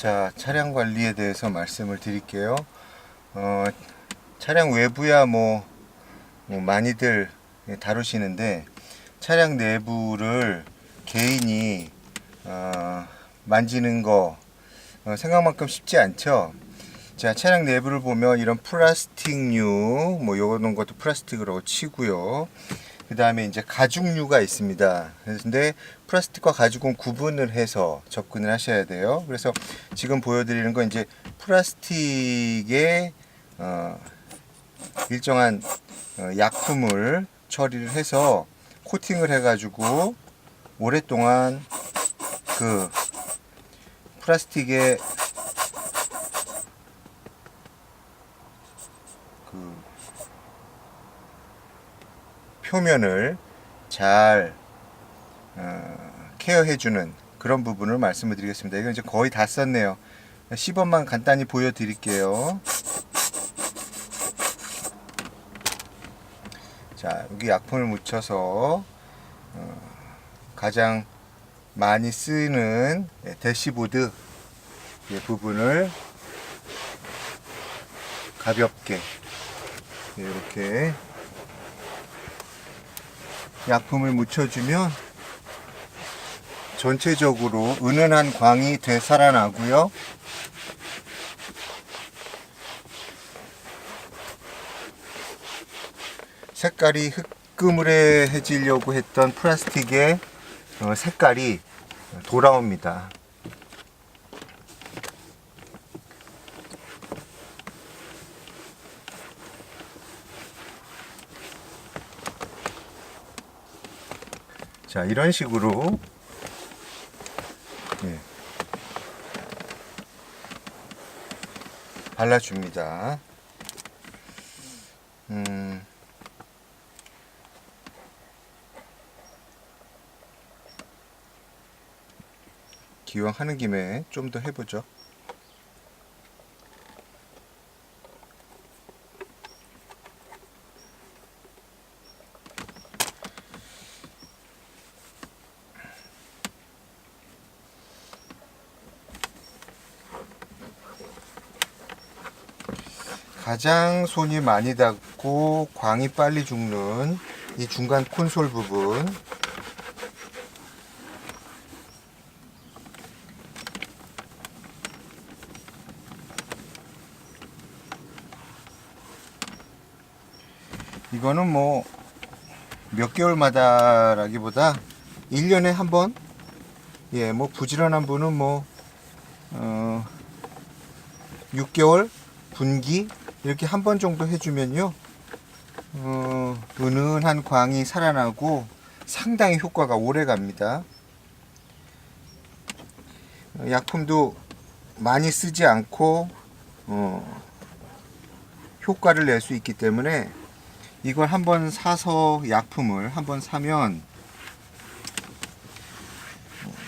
자, 차량 관리에 대해서 말씀을 드릴게요. 어, 차량 외부야 뭐, 뭐 많이들 다루시는데 차량 내부를 개인이 어, 만지는 거 어, 생각만큼 쉽지 않죠. 자, 차량 내부를 보면 이런 플라스틱류, 뭐 요런 것도 플라스틱으로 치고요. 그 다음에 이제 가죽류가 있습니다. 근데 플라스틱과 가죽은 구분을 해서 접근을 하셔야 돼요. 그래서 지금 보여드리는 건 이제 플라스틱에 어, 일정한 어, 약품을 처리를 해서 코팅을 해가지고 오랫동안 그 플라스틱에 표면을 잘 어, 케어해주는 그런 부분을 말씀을 드리겠습니다. 이건 이제 거의 다 썼네요. 시범만 간단히 보여드릴게요. 자, 여기 약품을 묻혀서 어, 가장 많이 쓰는 예, 대시보드 예, 부분을 가볍게 예, 이렇게 약품을 묻혀주면 전체적으로 은은한 광이 되살아나고요. 색깔이 흑그물해지려고 했던 플라스틱의 어, 색깔이 돌아옵니다. 자, 이런 식으로 예, 발라줍니다. 음, 기왕 하는 김에 좀 더 해보죠. 가장 손이 많이 닿고 광이 빨리 죽는 이 중간 콘솔 부분 이거는 뭐 몇 개월마다라기보다 1년에 한 번? 예, 뭐 부지런한 분은 뭐, 어, 6개월? 분기? 이렇게 한 번 정도 해주면요, 어, 은은한 광이 살아나고 상당히 효과가 오래 갑니다. 어, 약품도 많이 쓰지 않고, 어, 효과를 낼 수 있기 때문에 이걸 한번 사서 약품을 한번 사면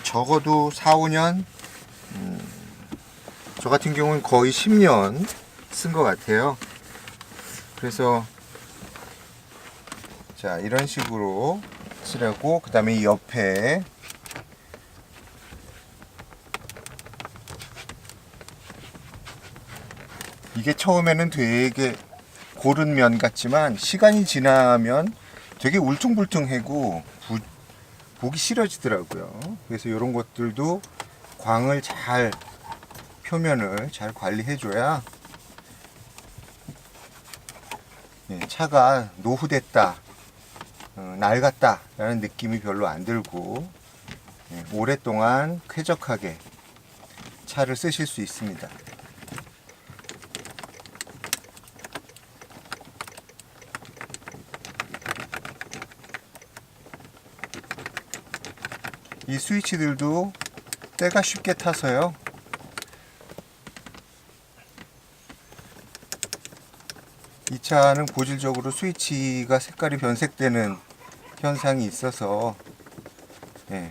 적어도 4, 5년 음, 저 같은 경우는 거의 10년 쓴 것 같아요 그래서 자 이런 식으로 쓰라고 그 다음에 이 옆에 이게 처음에는 되게 고른 면 같지만 시간이 지나면 되게 울퉁불퉁하고 부- 보기 싫어지더라고요. 그래서 이런 것들도 광을 잘 표면을 잘 관리해줘야 예, 차가 노후됐다, 어, 낡았다 라는 느낌이 별로 안 들고 예, 오랫동안 쾌적하게 차를 쓰실 수 있습니다. 이 스위치들도 때가 쉽게 타서요. 차는 고질적으로 스위치가 색깔이 변색되는 현상이 있어서 예.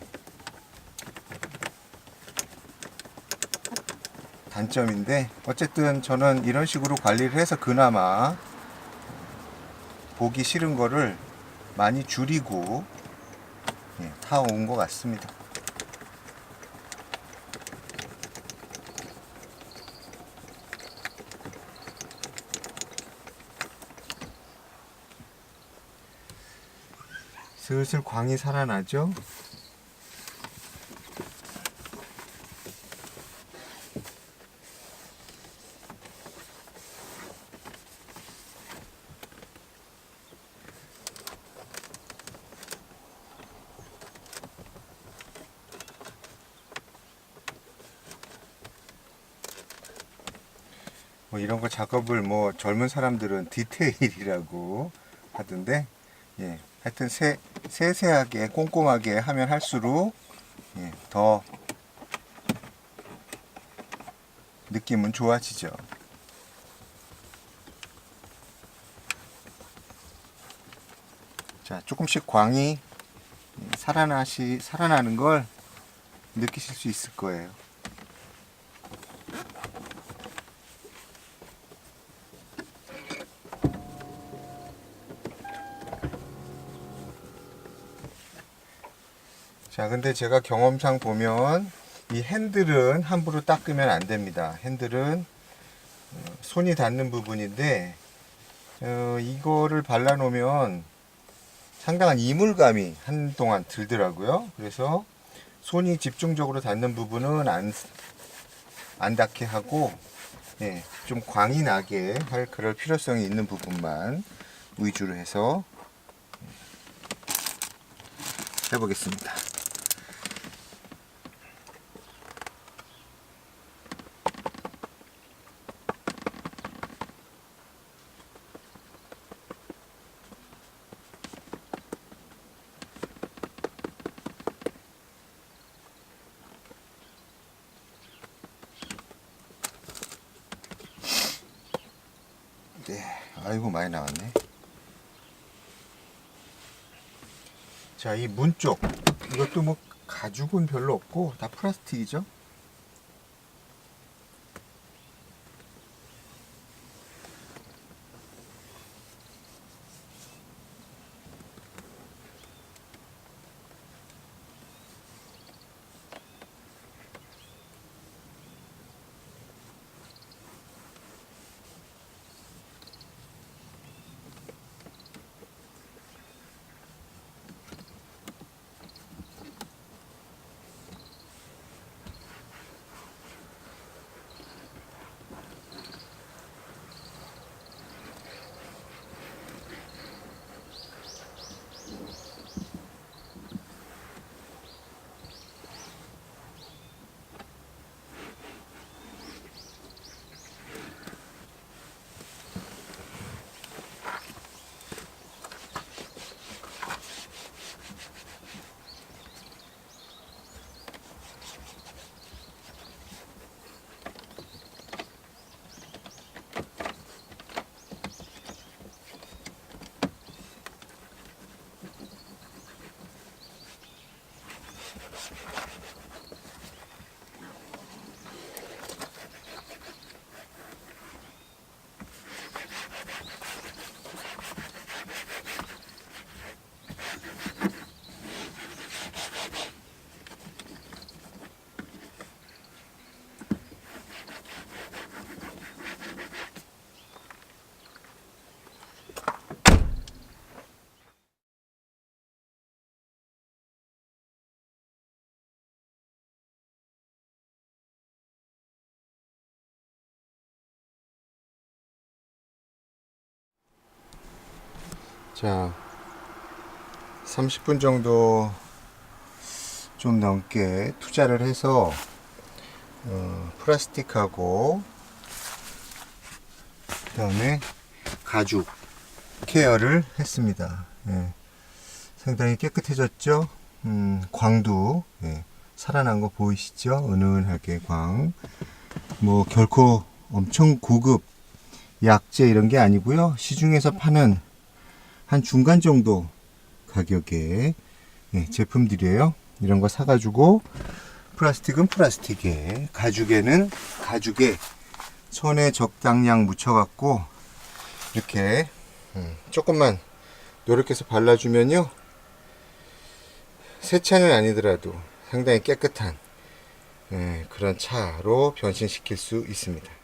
단점인데 어쨌든 저는 이런 식으로 관리를 해서 그나마 보기 싫은 거를 많이 줄이고 예, 타온 것 같습니다. 슬슬 광이 살아나죠? 뭐 이런 거 작업을 뭐 젊은 사람들은 디테일이라고 하던데 예 하여튼 세, 세세하게 꼼꼼하게 하면 할수록 예, 더 느낌은 좋아지죠. 자 조금씩 광이 살아나시 살아나는 걸 느끼실 수 있을 거예요 자, 근데 제가 경험상 보면 이 핸들은 함부로 닦으면 안 됩니다. 핸들은 어, 손이 닿는 부분인데 어, 이거를 발라 놓으면 상당한 이물감이 한동안 들더라고요. 그래서 손이 집중적으로 닿는 부분은 안, 안 닿게 하고 예, 좀 광이 나게 할 그럴 필요성이 있는 부분만 위주로 해서 해보겠습니다. 네, 아이고 많이 나왔네. 자, 이 문 쪽 이것도 뭐 가죽은 별로 없고 다 플라스틱이죠. 자, 30분 정도 좀 넘게 투자를 해서 어, 플라스틱하고 그 다음에 가죽 케어를 했습니다. 예. 상당히 깨끗해졌죠. 음, 광도 예, 살아난 거 보이시죠? 은은하게 광. 뭐 결코 엄청 고급 약재 이런 게 아니고요. 시중에서 파는 한 중간 정도 가격의 예, 제품들이에요. 이런 거 사가지고 플라스틱은 플라스틱에 가죽에는 가죽에 손에 적당량 묻혀갖고 이렇게 음, 조금만 노력해서 발라주면요 세차는 아니더라도 상당히 깨끗한 예, 그런 차로 변신시킬 수 있습니다.